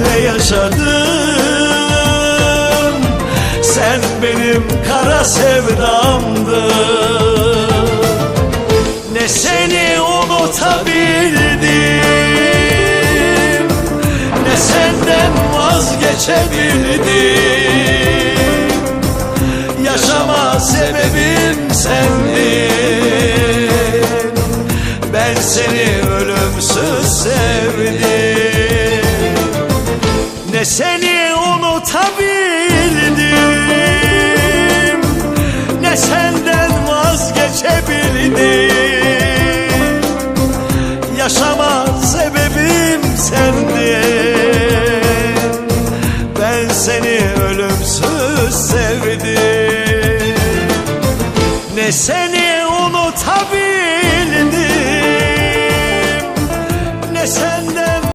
seninle yaşadım. Sen benim kara sevdamdın. Ne seni unutabildim Ne senden vazgeçebildim. Yaşama sebebim sendin. Ben seni ölümsüz sevdim Ne seni unutabildim. Ne senden vazgeçebildim. Yaşama sebebim sendin. Ben seni ölümsüz sevdim. Ne seni unutabildim. Ne senden